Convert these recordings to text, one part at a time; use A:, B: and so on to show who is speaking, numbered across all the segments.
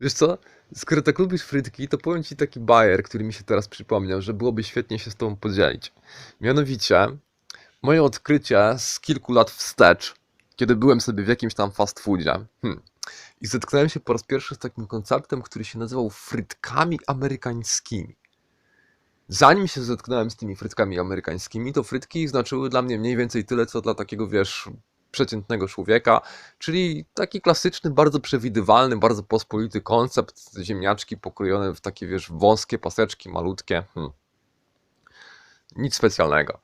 A: Wiesz co? Skoro tak lubisz frytki, to powiem ci taki bajer, który mi się teraz przypomniał, że byłoby świetnie się z tobą podzielić. Mianowicie, moje odkrycie z kilku lat wstecz, kiedy byłem sobie w jakimś tam fast foodzie, hmm, i zetknąłem się po raz pierwszy z takim konceptem, który się nazywał frytkami amerykańskimi. Zanim się zetknąłem z tymi frytkami amerykańskimi, to frytki znaczyły dla mnie mniej więcej tyle, co dla takiego, wiesz, przeciętnego człowieka, czyli taki klasyczny, bardzo przewidywalny, bardzo pospolity koncept ziemniaczki pokrojone w takie, wiesz, wąskie paseczki, malutkie. Hmm. Nic specjalnego.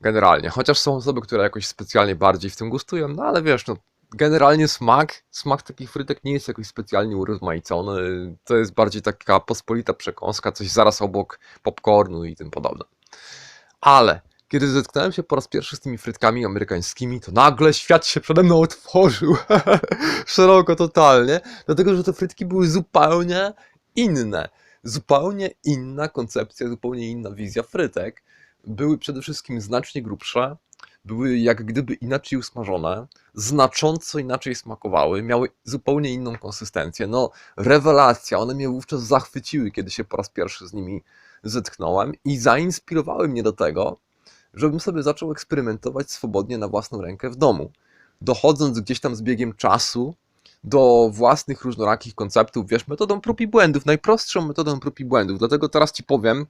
A: Generalnie. Chociaż są osoby, które jakoś specjalnie bardziej w tym gustują, no ale wiesz, no, generalnie smak, smak takich frytek nie jest jakoś specjalnie urozmaicony. To jest bardziej taka pospolita przekąska, coś zaraz obok popcornu i tym podobne. Ale kiedy zetknąłem się po raz pierwszy z tymi frytkami amerykańskimi, to nagle świat się przede mną otworzył. Szeroko, totalnie. Dlatego, że te frytki były zupełnie inne. Zupełnie inna koncepcja, zupełnie inna wizja frytek. Były przede wszystkim znacznie grubsze, były jak gdyby inaczej usmażone, znacząco inaczej smakowały, miały zupełnie inną konsystencję. No, rewelacja, one mnie wówczas zachwyciły, kiedy się po raz pierwszy z nimi zetknąłem i zainspirowały mnie do tego, żebym sobie zaczął eksperymentować swobodnie na własną rękę w domu. Dochodząc gdzieś tam z biegiem czasu do własnych różnorakich konceptów, wiesz, metodą prób i błędów, najprostszą metodą prób i błędów. Dlatego teraz ci powiem,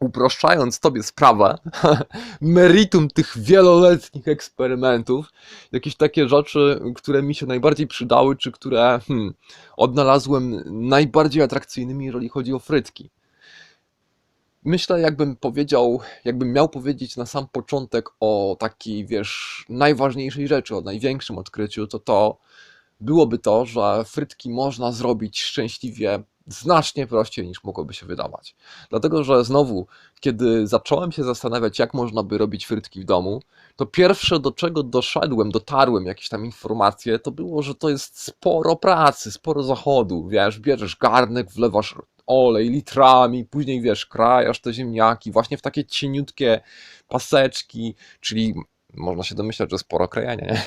A: uproszczając tobie sprawę, meritum tych wieloletnich eksperymentów, jakieś takie rzeczy, które mi się najbardziej przydały, czy które hmm, odnalazłem najbardziej atrakcyjnymi, jeżeli chodzi o frytki. Myślę, jakbym powiedział, jakbym miał powiedzieć na sam początek o takiej, wiesz, najważniejszej rzeczy, o największym odkryciu, to to byłoby to, że frytki można zrobić szczęśliwie znacznie prościej niż mogłoby się wydawać. Dlatego, że znowu, kiedy zacząłem się zastanawiać, jak można by robić frytki w domu, to pierwsze, do czego doszedłem, dotarłem jakieś tam informacje, to było, że to jest sporo pracy, sporo zachodu. Wiesz, bierzesz garnek, wlewasz olej litrami, później wiesz, krajasz te ziemniaki właśnie w takie cieniutkie paseczki, czyli można się domyślać, że sporo krajania, nie?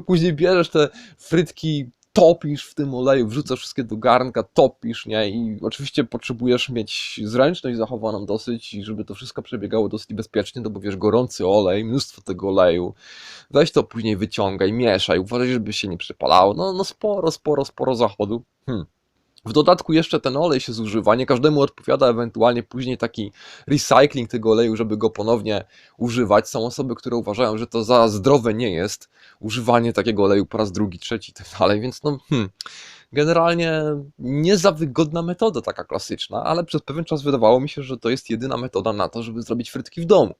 A: Później bierzesz te frytki, topisz w tym oleju, wrzucasz wszystkie do garnka, topisz, nie? I oczywiście potrzebujesz mieć zręczność zachowaną dosyć, i żeby to wszystko przebiegało dosyć bezpiecznie, no bo wiesz, gorący olej, mnóstwo tego oleju, weź to później wyciągaj, mieszaj, uważaj, żeby się nie przypalało, no, no sporo, sporo, sporo zachodu. Hmm. W dodatku jeszcze ten olej się zużywa, nie każdemu odpowiada ewentualnie później taki recycling tego oleju, żeby go ponownie używać. Są osoby, które uważają, że to za zdrowe nie jest używanie takiego oleju po raz drugi, trzeci i tak więc no hmm, generalnie nie za wygodna metoda taka klasyczna, ale przez pewien czas wydawało mi się, że to jest jedyna metoda na to, żeby zrobić frytki w domu.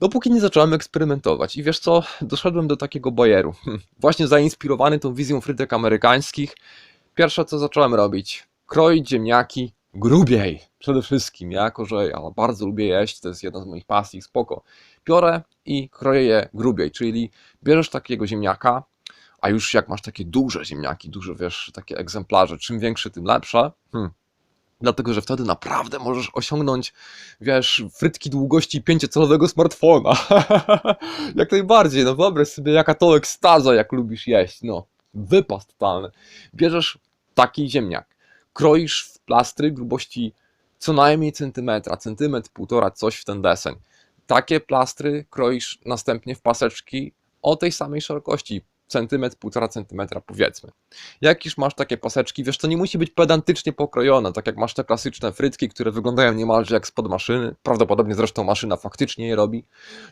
A: Dopóki nie zacząłem eksperymentować. I wiesz co, doszedłem do takiego bajeru. Hmm, Właśnie zainspirowany tą wizją frytek amerykańskich, Pierwsze co zacząłem robić, kroić ziemniaki grubiej. Przede wszystkim, ja jako że ja bardzo lubię jeść, to jest jedna z moich pasji, spoko. Biorę i kroję je grubiej, czyli bierzesz takiego ziemniaka, a już jak masz takie duże ziemniaki, duże wiesz, takie egzemplarze, czym większe, tym lepsze. Hmm. Dlatego, że wtedy naprawdę możesz osiągnąć, wiesz, frytki długości pięciocalowego smartfona. jak najbardziej, no wyobraź sobie, jaka to ekstaza, jak lubisz jeść, no wypas totalny. Bierzesz taki ziemniak, kroisz w plastry grubości co najmniej centymetra, centymetr, półtora, coś w ten deseń. Takie plastry kroisz następnie w paseczki o tej samej szerokości, centymetr, półtora centymetra powiedzmy. Jak już masz takie paseczki, wiesz, to nie musi być pedantycznie pokrojone, tak jak masz te klasyczne frytki, które wyglądają niemalże jak spod maszyny, prawdopodobnie zresztą maszyna faktycznie je robi,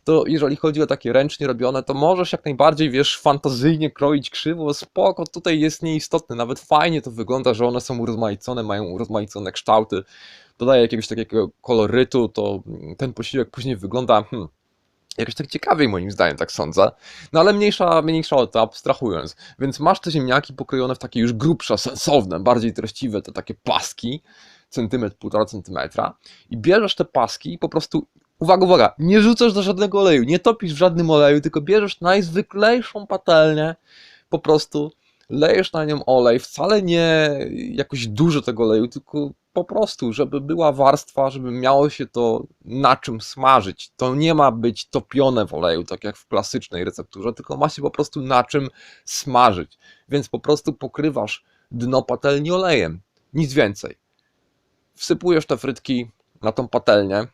A: to jeżeli chodzi o takie ręcznie robione, to możesz jak najbardziej, wiesz, fantazyjnie kroić krzywo, spoko, tutaj jest nieistotne, nawet fajnie to wygląda, że one są urozmaicone, mają urozmaicone kształty, dodaje jakiegoś takiego kolorytu, to ten posiłek później wygląda, hmm, jakoś tak ciekawiej moim zdaniem, tak sądzę. No ale mniejsza, mniejsza o to, abstrahując. Więc masz te ziemniaki pokrojone w takie już grubsze, sensowne, bardziej treściwe, te takie paski, centymetr, półtora centymetra i bierzesz te paski i po prostu, uwaga, uwaga, nie rzucasz do żadnego oleju, nie topisz w żadnym oleju, tylko bierzesz najzwyklejszą patelnię, po prostu lejesz na nią olej, wcale nie jakoś dużo tego oleju, tylko po prostu, żeby była warstwa, żeby miało się to na czym smażyć. To nie ma być topione w oleju, tak jak w klasycznej recepturze, tylko ma się po prostu na czym smażyć. Więc po prostu pokrywasz dno patelni olejem. Nic więcej. Wsypujesz te frytki na tą patelnię.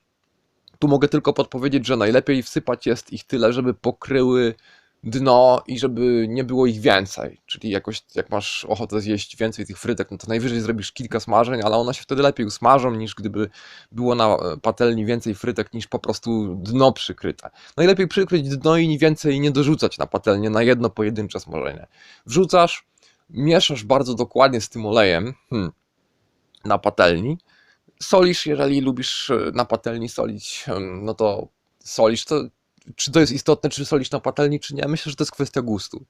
A: Tu mogę tylko podpowiedzieć, że najlepiej wsypać jest ich tyle, żeby pokryły dno i żeby nie było ich więcej. Czyli jakoś jak masz ochotę zjeść więcej tych frytek, no to najwyżej zrobisz kilka smażeń, ale one się wtedy lepiej usmażą niż gdyby było na patelni więcej frytek niż po prostu dno przykryte. Najlepiej przykryć dno i więcej nie dorzucać na patelnię na jedno pojedyncze smażenie. Wrzucasz, mieszasz bardzo dokładnie z tym olejem hmm, na patelni. Solisz, jeżeli lubisz e, na patelni solić, hmm, no to solisz. To czy to jest istotne, czy solisz na patelni, czy nie? Myślę, że to jest kwestia gustu.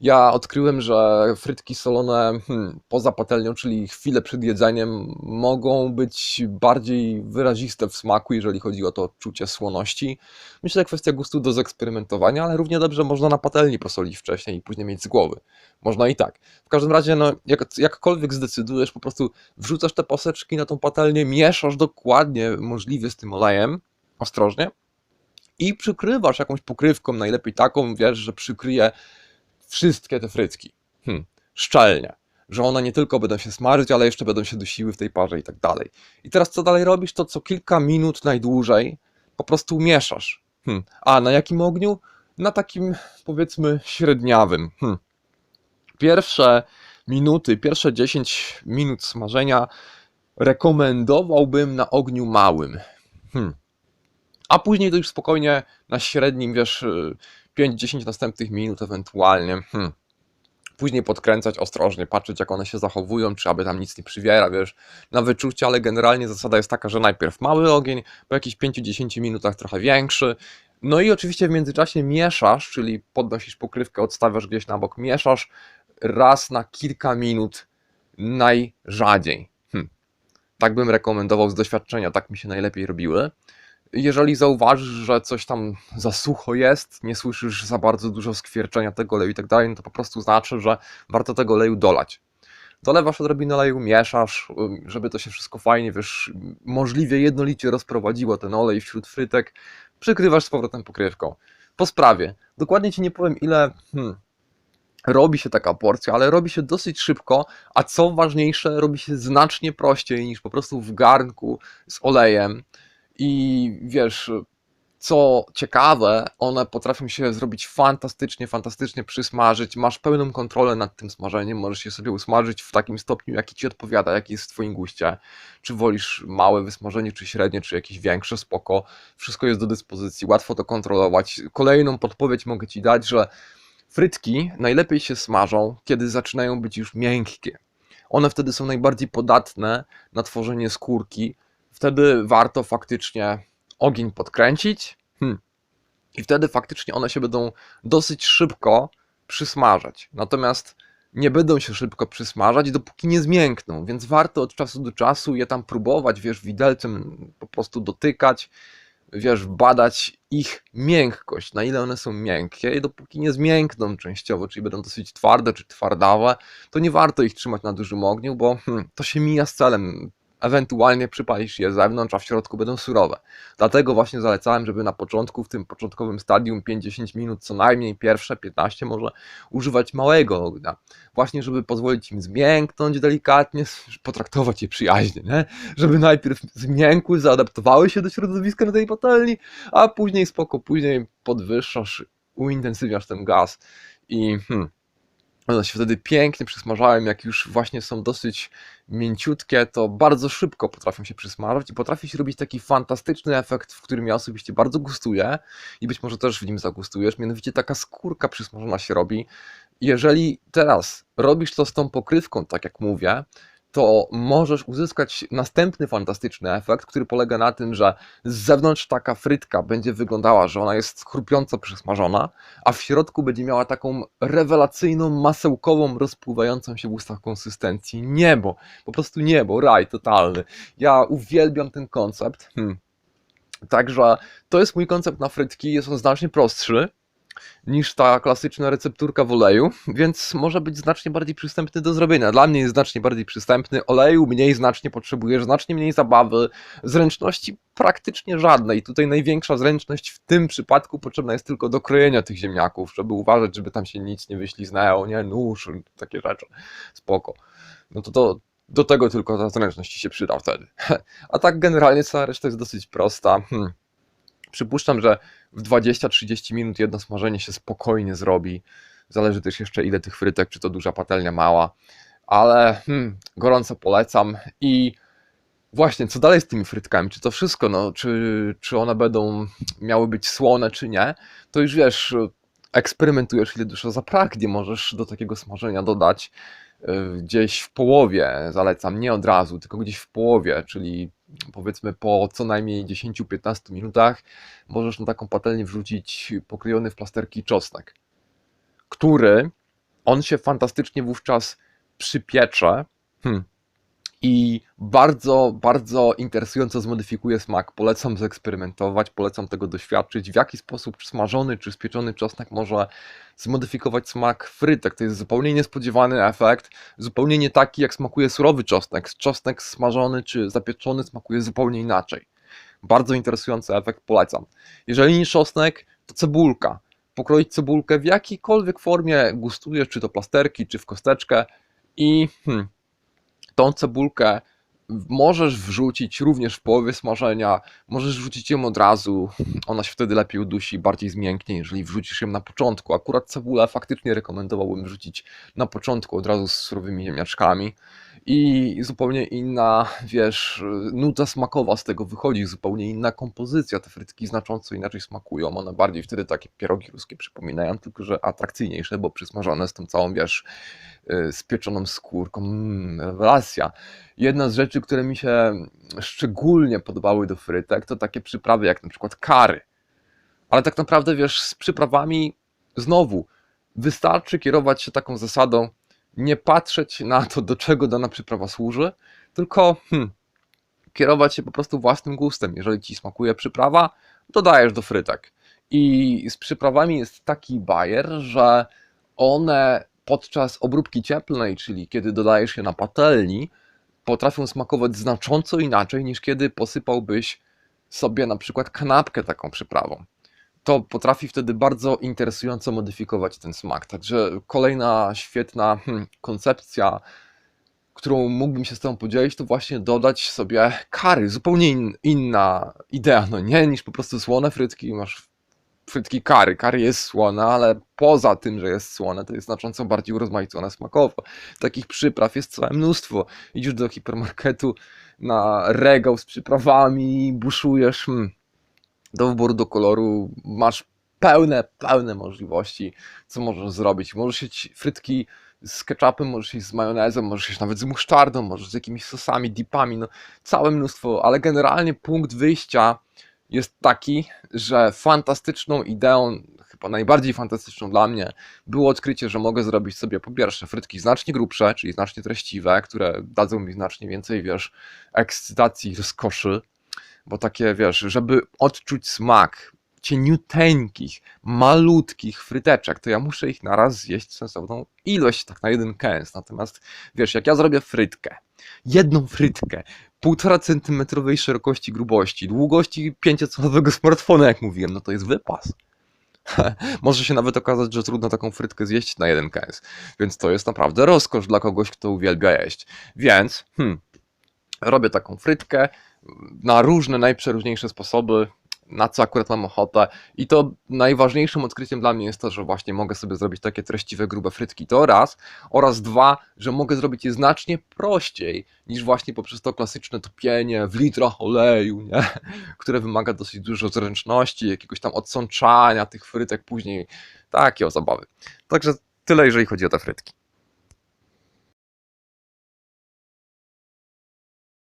A: Ja odkryłem, że frytki solone hmm, poza patelnią, czyli chwilę przed jedzeniem, mogą być bardziej wyraziste w smaku, jeżeli chodzi o to odczucie słoności. Myślę, że kwestia gustu do zeksperymentowania, ale równie dobrze można na patelni posolić wcześniej i później mieć z głowy. Można i tak. W każdym razie, no, jak, jakkolwiek zdecydujesz, po prostu wrzucasz te paseczki na tą patelnię, mieszasz dokładnie możliwie z tym olejem, ostrożnie, i przykrywasz jakąś pokrywką, najlepiej taką, wiesz, że przykryje wszystkie te frytki. Hmm, szczelnie. Że one nie tylko będą się smażyć, ale jeszcze będą się dusiły w tej parze i tak dalej. I teraz co dalej robisz? To co kilka minut najdłużej po prostu mieszasz. Hmm. A na jakim ogniu? Na takim powiedzmy średniawym. Hmm. Pierwsze minuty, pierwsze 10 minut smażenia rekomendowałbym na ogniu małym. Hmm a później to już spokojnie na średnim, wiesz, 5-10 y, następnych minut ewentualnie. Hmm. Później podkręcać ostrożnie, patrzeć jak one się zachowują, czy aby tam nic nie przywiera, wiesz, na wyczucie, ale generalnie zasada jest taka, że najpierw mały ogień, po jakichś 5-10 minutach trochę większy, no i oczywiście w międzyczasie mieszasz, czyli podnosisz pokrywkę, odstawiasz gdzieś na bok, mieszasz raz na kilka minut najrzadziej. Hmm. Tak bym rekomendował z doświadczenia, tak mi się najlepiej robiły jeżeli zauważysz, że coś tam za sucho jest, nie słyszysz za bardzo dużo skwierczenia tego oleju i tak dalej, no to po prostu znaczy, że warto tego oleju dolać. Dolewasz odrobinę oleju, mieszasz, żeby to się wszystko fajnie, wiesz, możliwie jednolicie rozprowadziło ten olej wśród frytek, przykrywasz z powrotem pokrywką. Po sprawie. Dokładnie Ci nie powiem ile hmm, robi się taka porcja, ale robi się dosyć szybko, a co ważniejsze, robi się znacznie prościej niż po prostu w garnku z olejem i wiesz, co ciekawe, one potrafią się zrobić fantastycznie, fantastycznie przysmażyć. Masz pełną kontrolę nad tym smażeniem, możesz je sobie usmażyć w takim stopniu, jaki ci odpowiada, jaki jest w twoim guście. Czy wolisz małe wysmażenie, czy średnie, czy jakieś większe, spoko. Wszystko jest do dyspozycji, łatwo to kontrolować. Kolejną podpowiedź mogę ci dać, że frytki najlepiej się smażą, kiedy zaczynają być już miękkie. One wtedy są najbardziej podatne na tworzenie skórki, wtedy warto faktycznie ogień podkręcić hmm. i wtedy faktycznie one się będą dosyć szybko przysmażać. Natomiast nie będą się szybko przysmażać, dopóki nie zmiękną, więc warto od czasu do czasu je tam próbować, wiesz, widelcem po prostu dotykać, wiesz, badać ich miękkość, na ile one są miękkie i dopóki nie zmiękną częściowo, czyli będą dosyć twarde czy twardawe, to nie warto ich trzymać na dużym ogniu, bo hmm, to się mija z celem ewentualnie przypalisz je z zewnątrz, a w środku będą surowe. Dlatego właśnie zalecałem, żeby na początku, w tym początkowym stadium 50 minut co najmniej, pierwsze 15 może używać małego ognia. Właśnie, żeby pozwolić im zmięknąć delikatnie, potraktować je przyjaźnie, nie? Żeby najpierw zmiękły, zaadaptowały się do środowiska na tej patelni, a później spoko, później podwyższasz, uintensywniasz ten gaz i hmm, one się wtedy pięknie przysmażają, jak już właśnie są dosyć mięciutkie, to bardzo szybko potrafią się przysmażać i potrafi się robić taki fantastyczny efekt, w którym ja osobiście bardzo gustuję i być może też w nim zagustujesz, mianowicie taka skórka przysmażona się robi. Jeżeli teraz robisz to z tą pokrywką, tak jak mówię, to możesz uzyskać następny fantastyczny efekt, który polega na tym, że z zewnątrz taka frytka będzie wyglądała, że ona jest chrupiąco przysmażona, a w środku będzie miała taką rewelacyjną, masełkową, rozpływającą się w ustach konsystencji. Niebo, po prostu niebo, raj totalny. Ja uwielbiam ten koncept. Hmm. Także to jest mój koncept na frytki, jest on znacznie prostszy, niż ta klasyczna recepturka w oleju, więc może być znacznie bardziej przystępny do zrobienia. Dla mnie jest znacznie bardziej przystępny. Oleju mniej znacznie potrzebujesz, znacznie mniej zabawy, zręczności praktycznie żadnej. Tutaj największa zręczność w tym przypadku potrzebna jest tylko do krojenia tych ziemniaków, żeby uważać, żeby tam się nic nie wyśliznęło, nie, nóż, takie rzeczy. Spoko. no to, to do tego tylko ta zręczność się przyda wtedy. A tak generalnie cała reszta jest dosyć prosta. Hmm. Przypuszczam, że w 20-30 minut jedno smażenie się spokojnie zrobi. Zależy też jeszcze ile tych frytek, czy to duża patelnia, mała. Ale hmm, gorąco polecam. I właśnie, co dalej z tymi frytkami? Czy to wszystko, no, czy, czy one będą miały być słone, czy nie? To już wiesz, eksperymentujesz ile dusza zapragnie. Możesz do takiego smażenia dodać y, gdzieś w połowie, zalecam, nie od razu, tylko gdzieś w połowie, czyli powiedzmy po co najmniej 10-15 minutach możesz na taką patelnię wrzucić pokrojony w plasterki czosnek, który on się fantastycznie wówczas przypiecze. Hmm, i bardzo, bardzo interesująco zmodyfikuje smak. Polecam zeksperymentować, polecam tego doświadczyć, w jaki sposób smażony czy spieczony czosnek może zmodyfikować smak frytek. To jest zupełnie niespodziewany efekt, zupełnie nie taki jak smakuje surowy czosnek. Czosnek smażony czy zapieczony smakuje zupełnie inaczej. Bardzo interesujący efekt, polecam. Jeżeli nie czosnek, to cebulka. Pokroić cebulkę w jakiejkolwiek formie gustujesz, czy to plasterki, czy w kosteczkę i hmm, tą cebulkę możesz wrzucić również w połowie smażenia, możesz wrzucić ją od razu, ona się wtedy lepiej udusi, bardziej zmięknie, jeżeli wrzucisz ją na początku. Akurat cebulę faktycznie rekomendowałbym wrzucić na początku od razu z surowymi ziemniaczkami i zupełnie inna, wiesz, nuta smakowa z tego wychodzi, zupełnie inna kompozycja. Te frytki znacząco inaczej smakują, one bardziej wtedy takie pierogi ruskie przypominają, tylko że atrakcyjniejsze, bo przysmażone z tą całą, wiesz, y, spieczoną skórką, mmm, rewelacja. Jedna z rzeczy, które mi się szczególnie podobały do frytek, to takie przyprawy jak na przykład kary. Ale tak naprawdę, wiesz, z przyprawami znowu wystarczy kierować się taką zasadą, nie patrzeć na to, do czego dana przyprawa służy, tylko hmm, kierować się po prostu własnym gustem. Jeżeli ci smakuje przyprawa, dodajesz do frytek. I z przyprawami jest taki bajer, że one podczas obróbki cieplnej, czyli kiedy dodajesz je na patelni, potrafią smakować znacząco inaczej niż kiedy posypałbyś sobie na przykład kanapkę taką przyprawą. To potrafi wtedy bardzo interesująco modyfikować ten smak. Także kolejna świetna hmm, koncepcja, którą mógłbym się z Tobą podzielić, to właśnie dodać sobie kary. Zupełnie in, inna idea, no nie, niż po prostu słone frytki. Masz frytki kary. Kary jest słona, ale poza tym, że jest słone, to jest znacząco bardziej urozmaicone smakowo. Takich przypraw jest całe mnóstwo. Idziesz do hipermarketu na regał z przyprawami, buszujesz. Hmm, do wyboru do koloru masz pełne, pełne możliwości, co możesz zrobić. Możesz mieć frytki z ketchupem, możesz iść z majonezem, możesz iść nawet z musztardą, możesz z jakimiś sosami, dipami, no całe mnóstwo, ale generalnie punkt wyjścia jest taki, że fantastyczną ideą, chyba najbardziej fantastyczną dla mnie, było odkrycie, że mogę zrobić sobie po pierwsze frytki znacznie grubsze, czyli znacznie treściwe, które dadzą mi znacznie więcej, wiesz, ekscytacji rozkoszy, bo takie, wiesz, żeby odczuć smak cieniuteńkich, malutkich fryteczek, to ja muszę ich naraz zjeść sensowną ilość, tak na jeden kęs. Natomiast, wiesz, jak ja zrobię frytkę, jedną frytkę, półtora centymetrowej szerokości, grubości, długości pięciocalowego smartfona, jak mówiłem, no to jest wypas. Może się nawet okazać, że trudno taką frytkę zjeść na jeden kęs. Więc to jest naprawdę rozkosz dla kogoś, kto uwielbia jeść. Więc, hmm, robię taką frytkę na różne, najprzeróżniejsze sposoby, na co akurat mam ochotę. I to najważniejszym odkryciem dla mnie jest to, że właśnie mogę sobie zrobić takie treściwe, grube frytki. To raz. Oraz dwa, że mogę zrobić je znacznie prościej niż właśnie poprzez to klasyczne topienie w litrach oleju, nie? które wymaga dosyć dużo zręczności, jakiegoś tam odsączania tych frytek później. Takie o zabawy. Także tyle, jeżeli chodzi o te frytki.